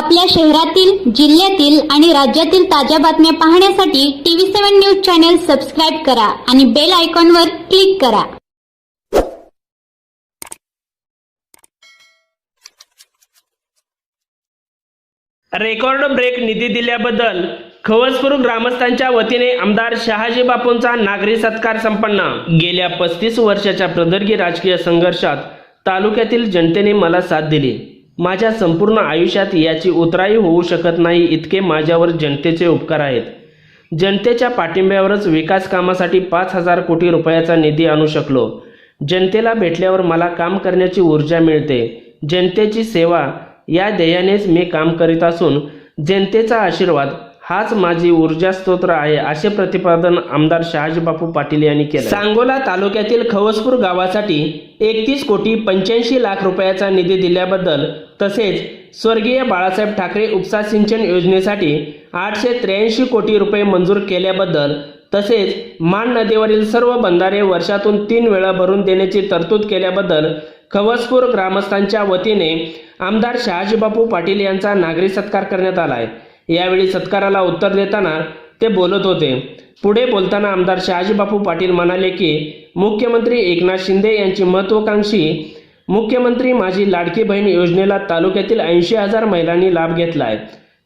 आपल्या शहरातील जिल्ह्यातील आणि राज्यातील ताज्या बातम्या पाहण्यासाठी TV seven news channel subscribe करा आणि बेल आयकॉनवर क्लिक करा. रेकॉर्ड ब्रेक निधी दिल्याबद्दल खवसपूर ग्रामस्थांच्या वतीने आमदार शहाजी बापूंचा नागरी सत्कार संपन्न. गेल्या पस्तीस वर्षाच्या प्रदर्गी राजकीय संघर्षात तालुक्यातील जनतेने मला साथ दिली. माझ्या संपूर्ण आयुष्यात याची उतराई होऊ शकत नाही इतके माझ्यावर जनतेचे उपकार आहेत. जनतेच्या पाठिंब्यावरच विकास कामासाठी पाच हजार कोटी रुपयाचा निधी आणू शकलो. जनतेला भेटल्यावर मला काम करण्याची ऊर्जा मिळते. जनतेची सेवा या ध्येयानेच मी काम करीत असून जनतेचा आशीर्वाद हाच माझी ऊर्जा स्तोत्र आहे असे प्रतिपादन आमदार शहाजीबापू पाटील यांनी केले. सांगोला तालुक्यातील खवसपूर गावासाठी एकतीस कोटी पंच्याऐंशी लाख रुपयाचा निधी दिल्याबद्दल तसेच स्वर्गीय बाळासाहेब ठाकरे उपसा सिंचन योजनेसाठी आठशे त्र्याऐंशी कोटी रुपये मंजूर केल्याबद्दल तसेच मान नदीवरील सर्व बंधारे वर्षातून तीन वेळा भरून देण्याची तरतूद केल्याबद्दल खवसपूर ग्रामस्थांच्या वतीने आमदार शहाजीबापू पाटील यांचा नागरी सत्कार करण्यात आला आहे. यावेळी सत्काराला उत्तर देताना ते बोलत होते. पुढे बोलताना आमदार शहाजीबापू पाटील म्हणाले की मुख्यमंत्री एकनाथ शिंदे यांची महत्वाकांक्षी मुख्यमंत्री माझी लाडकी बहीण योजनेला तालुक्यातील ऐंशी हजार महिलांनी लाभ घेतला आहे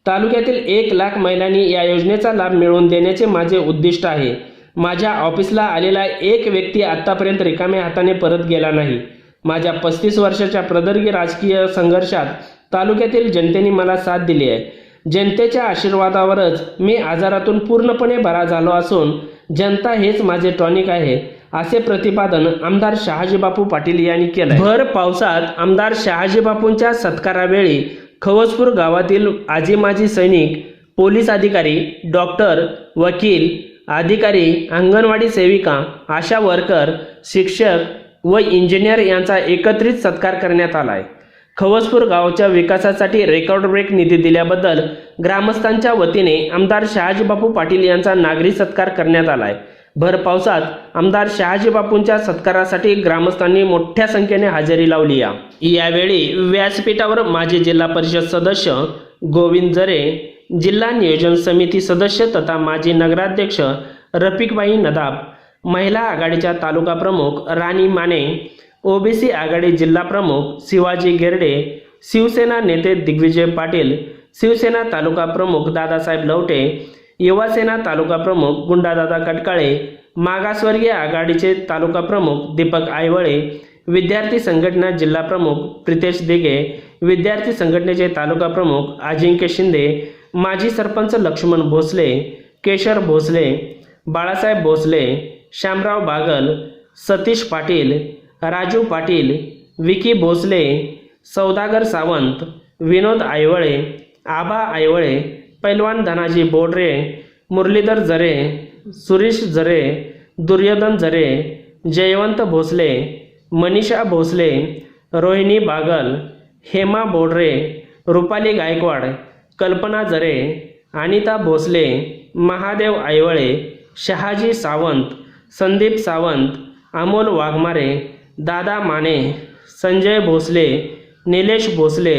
तालुक्यातील एक लाख महिलांनी या योजनेचा लाभ मिळवून देण्याचे माझे उद्दिष्ट आहे. माझ्या ऑफिसला आलेला एक व्यक्ती आतापर्यंत रिकाम्या हाताने परत गेला नाही. माझ्या पस्तीस वर्षाच्या प्रदर्गी राजकीय संघर्षात तालुक्यातील जनतेने मला साथ दिली आहे. जनतेच्या आशीर्वादावरच मी आजारातून पूर्णपणे बरा झालो असून जनता हेच माझे टॉनिक आहे असे प्रतिपादन आमदार शहाजीबापू पाटील यांनी केले भर पावसात आमदार शहाजीबापूंच्या सत्कारावेळी खवसपूर गावातील आजी माजी सैनिक पोलीस अधिकारी डॉक्टर वकील अधिकारी अंगणवाडी सेविका आशा वर्कर शिक्षक व इंजिनियर यांचा एकत्रित सत्कार करण्यात आला आहे खवसपूर गावाच्या विकासासाठी रेकॉर्ड ब्रेक निधी दिल्याबद्दल ग्रामस्थांच्या वतीने आमदार शहाजीबापू पाटील यांचा नागरी सत्कार करण्यात आला आहे भर पावसात आमदार शहाजीबापूंच्या सत्कारासाठी ग्रामस्थांनी मोठ्या संख्येने हजेरी लावली या. यावेळी व्यासपीठावर माजी जिल्हा परिषद सदस्य गोविंद जरे जिल्हा नियोजन समिती सदस्य तथा माजी नगराध्यक्ष रफिकबाई नदाब महिला आघाडीच्या तालुका प्रमुख राणी माने ओबीसी आघाडी जिल्हा प्रमुख शिवाजी गेरडे शिवसेना नेते दिग्विजय पाटील शिवसेना तालुका प्रमुख दादासाहेब लवटे युवासेना तालुका प्रमुख गुंडादादा कटकाळे मागासवर्गीय आघाडीचे तालुका प्रमुख दीपक आयवळे विद्यार्थी संघटना जिल्हा प्रमुख प्रितेश दिगे विद्यार्थी संघटनेचे तालुका प्रमुख अजिंक्य शिंदे माजी सरपंच लक्ष्मण भोसले केशर भोसले बाळासाहेब भोसले श्यामराव बागल सतीश पाटील राजू पाटील विकी भोसले सौदागर सावंत विनोद आयवळे आबा आयवळे पैलवान धनाजी बोडरे मुरलीधर जरे सुरेश जरे दुर्योधन जरे जयवंत भोसले मनीषा भोसले रोहिणी बागल हेमा बोडरे रुपाली गायकवाड कल्पना जरे अनिता भोसले महादेव आयवळे शहाजी सावंत संदीप सावंत अमोल वाघमारे दादा माने संजय भोसले निलेश भोसले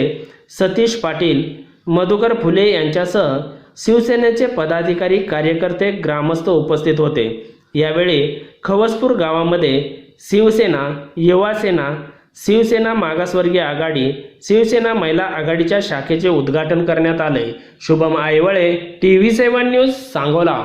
सतीश पाटील मधुकर फुले यांच्यासह शिवसेनेचे पदाधिकारी कार्यकर्ते ग्रामस्थ उपस्थित होते. यावेळी खवसपूर गावामध्ये शिवसेना युवासेना शिवसेना मागासवर्गीय आघाडी शिवसेना महिला आघाडीच्या शाखेचे उद्घाटन करण्यात आले. Shubham Aywale T V seven news Sangola.